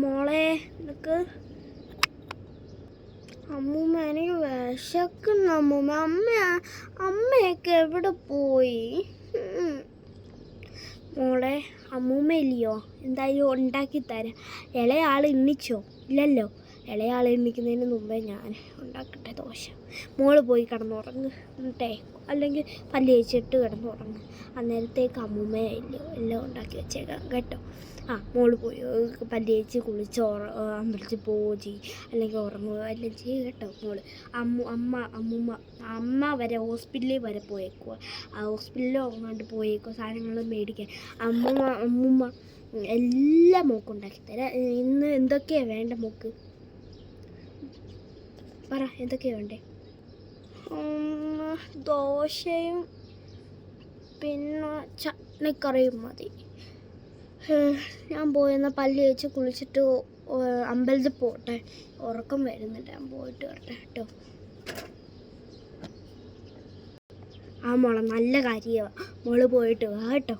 മോളെ നിനക്ക് അമ്മൂമ്മ എനിക്ക് വിശക്കുന്ന. അമ്മൂമ്മ അമ്മ അമ്മയൊക്കെ എവിടെ പോയി? മോളെ അമ്മൂമ്മ ഇല്ലയോ? എന്തായാലും ഉണ്ടാക്കി തരാം. ഇളയാൾ എണ്ണിച്ചോ ഇല്ലല്ലോ. ഇളയാൾ എണ്ണിക്കുന്നതിന് മുമ്പേ ഞാൻ ഉണ്ടാക്കട്ടെ ദോശ. മോൾ പോയി കിടന്നുറങ്ങ്. എന്നിട്ടേ അല്ലെങ്കിൽ പല്ല് തേച്ചിട്ട് കിടന്നുറങ്ങ്. അന്നേരത്തേക്ക് അമ്മൂമ്മ ഇല്ലയോ? എല്ലാം ഉണ്ടാക്കി വെച്ചേക്കാം. കേട്ടോ? ആ മോൾ പോയി. പല്ലേച്ച് കുളിച്ച് ഉറ അമ്പലത്തിൽ പോവുകയോ അല്ലെങ്കിൽ ഉറങ്ങുകയോ എല്ലാം ചെയ്യും കേട്ടോ മോൾ. അമ്മ അമ്മ അമ്മൂമ്മ അമ്മ വരെ ഹോസ്പിറ്റലിൽ വരെ പോയേക്കുക ആ ഹോസ്പിറ്റലിൽ ഉറങ്ങാണ്ട് പോയേക്കോ സാധനങ്ങൾ മേടിക്കാൻ. അമ്മൂമ്മ അമ്മൂമ്മ എല്ലാം മോക്ക് ഉണ്ടാക്കി തരാം ഇന്ന് എന്തൊക്കെയാണ് വേണ്ട മോക്ക്? പറ എന്തൊക്കെയാണ് വേണ്ടേ? ദോശയും പിന്നെ ചട്നിക്കറിയും മതി. ഞാൻ പോയെന്ന പല്ല് വെച്ച് കുളിച്ചിട്ട് അമ്പലത്തിൽ പോട്ടെ. ഉറക്കം വരുന്നുണ്ട് ഞാൻ പോയിട്ട് വരട്ടെ കേട്ടോ. ആ മോളെ നല്ല കാര്യമാണ് മോൾ പോയിട്ട് വാ കേട്ടോ.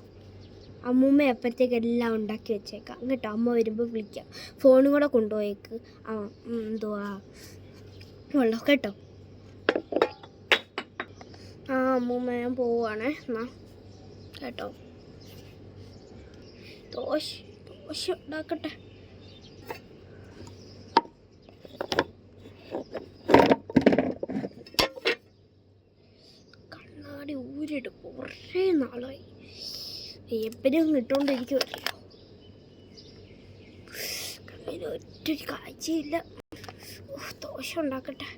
അമ്മൂമ്മ എപ്പോഴത്തേക്ക് എല്ലാം ഉണ്ടാക്കി വെച്ചേക്കാം. കേട്ടോ അമ്മ വരുമ്പോൾ വിളിക്കാം. ഫോണും കൂടെ കൊണ്ടുപോയേക്ക്. ആ എന്തുവാ? മോളോ കേട്ടോ. ആ അമ്മൂമ്മ ഞാൻ പോവുകയാണേ എന്നാ കേട്ടോ. ദോശ ദോശ ഉണ്ടാക്കട്ടെ. കണ്ണാടി ഊരിട്ട് കുറേ നാളായി. എപ്പോഴും കിട്ടുകൊണ്ടിരിക്കുമല്ലോ കണ്ണിന് ഒറ്റ കാഴ്ചയില്ല. ദോശ ഉണ്ടാക്കട്ടെ.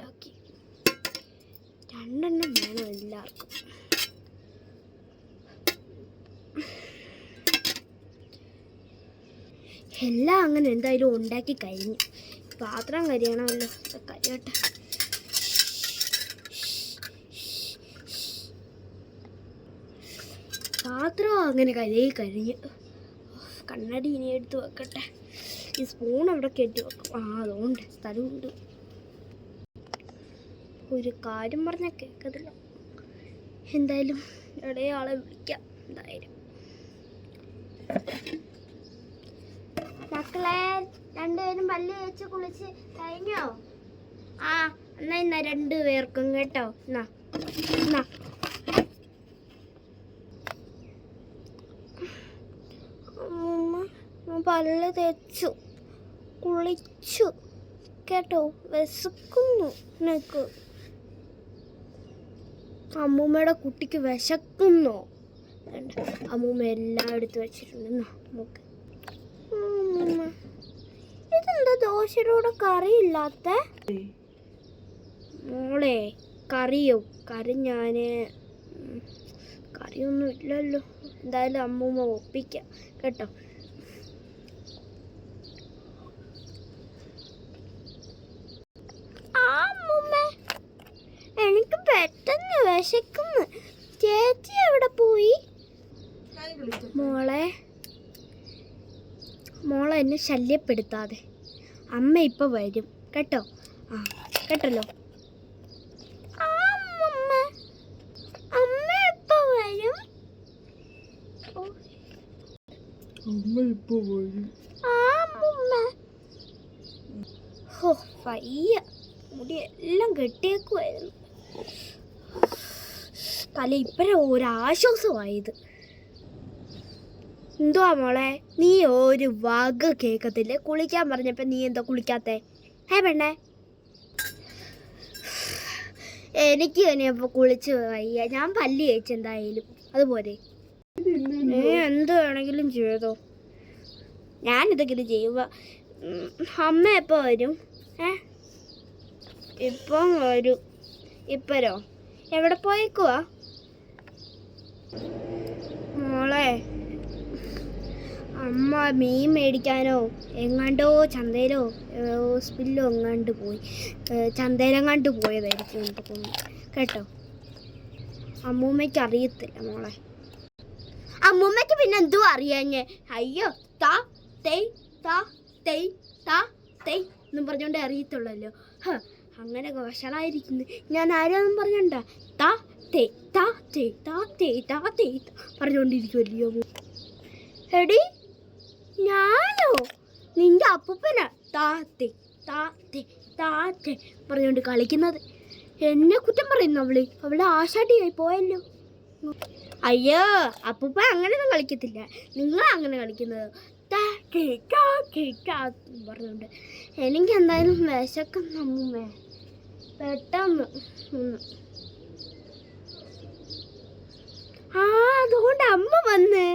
പ്ലേറ്റിലാക്കി രണ്ടെണ്ണം വേണം എല്ലാവർക്കും. എല്ലാം അങ്ങനെ എന്തായാലും ഉണ്ടാക്കി കഴിഞ്ഞു. പാത്രം കരിയണമല്ലോ കരിയട്ടെ പാത്രം അങ്ങനെ കരയി കഴിഞ്ഞു. കണ്ണടി ഇനി എടുത്ത് വെക്കട്ടെ. ഈ സ്പൂൺ അവിടെ കെട്ടി വെക്കും. ആ അതുകൊണ്ട് സ്ഥലമുണ്ട്. ഒരു കാര്യം പറഞ്ഞാൽ കേൾക്കത്തില്ല. എന്തായാലും ഇടയാളെ വിളിക്കാം. എന്തായാലും. മക്കളെ രണ്ടുപേരും പല്ല് വെച്ച് കുളിച്ച് കഴിഞ്ഞോ? ആ എന്നാ ഇന്നാ രണ്ടു പേർക്കും കേട്ടോ. എന്നാ എന്നാ. പല്ല് തേച്ചു. കുളിച്ചു. കേട്ടോ വിശക്കുന്നു നിനക്ക്. അമ്മൂമ്മയുടെ കുട്ടിക്ക് വിശക്കുന്നോ. അമ്മൂമ്മ എല്ലാം എടുത്ത് വെച്ചിട്ടുണ്ട്ന്നോ നമുക്ക് അമ്മൂമ്മ. ഇതെന്താ ദോശയുടെ കൂടെ കറിയില്ലാത്ത മോളെ കറിയോ? കറി ഞാൻ കറിയൊന്നും ഇല്ലല്ലോ. എന്തായാലും അമ്മൂമ്മ ഒപ്പിക്കാം. കേട്ടോ ആ അമ്മൂമ്മ എനിക്ക് പെട്ടെന്ന് വിശക്കുന്നു. ചേച്ചി എവിടെ പോയി? മോളെ മോളെ എന്നെ ശല്യപ്പെടുത്താതെ. അമ്മ ഇപ്പൊ വരും. കേട്ടോ? ആ കേട്ടല്ലോ? ഹോ വയ്യ. മുടി എല്ലാം കെട്ടിയേക്കുമായിരുന്നു തല ഇപ്പഴ ഒരാശ്വാസമായത്. എന്തുവാ മോളെ നീ ഒരു വക കേക്കത്തില്ല? കുളിക്കാൻ പറഞ്ഞപ്പോ നീ എന്താ കുളിക്കാത്തെ? ഹേ പെണ്ണേ. എനിക്ക് തന്നെ ഇപ്പൊ കുളിച്ച് വയ്യ. ഞാൻ പല്ലി കഴിച്ചു എന്തായാലും. അതുപോലെ. നീ എന്ത് വേണമെങ്കിലും ചെയ്തോ. ഞാനിതൊക്കെ ചെയ്യുക അമ്മ എപ്പോൾ വരും? ഏ? ഇപ്പം വരും. ഇപ്പരോ എവിടെ പോയേക്കുവാ? മോളെ അമ്മ മീൻ മേടിക്കാനോ എങ്ങാണ്ടോ ചന്തയിലോ ഹോസ്പിറ്റലോ എങ്ങാണ്ട് പോയി. ചന്തയിലെങ്ങാണ്ട് പോയതായിരിക്കും എനിക്ക് തോന്നുന്നു. കേട്ടോ? അമ്മൂമ്മയ്ക്ക് അറിയത്തില്ല മോളെ. അമ്മൂമ്മയ്ക്ക് പിന്നെ എന്തോ അറിയാഞ്ഞേ? അയ്യോ താ തേയ് താ തേയ് താ തേയ് എന്നും പറഞ്ഞുകൊണ്ട് അറിയത്തുള്ളല്ലോ. അങ്ങനെ വഷളായിരിക്കുന്നു ഞാൻ ആരെയൊന്നും പറഞ്ഞണ്ട താ തേ താ തേ താ തേ താ തേ പറഞ്ഞോണ്ടിരിക്കുമല്ലയോ എടി ഞാനോ? നിന്റെ അപ്പൂപ്പനാ? താ തേ താ തേ താ തേ പറഞ്ഞോണ്ട് കളിക്കുന്നത്. എന്നെ കുറ്റം പറയുന്നു അവൾ. അവൾ ആശാട്ടിയായി പോയല്ലോ. അയ്യോ അപ്പൂപ്പ അങ്ങനെയൊന്നും കളിക്കത്തില്ല. നിങ്ങൾ അങ്ങനെ കളിക്കുന്നത്. പറഞ്ഞുകൊണ്ട്. എനിക്ക് എന്തായാലും വിശക്കം അമ്മൂമ്മേ. പെട്ടെന്ന്. ആ അതുകൊണ്ട് അമ്മ വന്ന്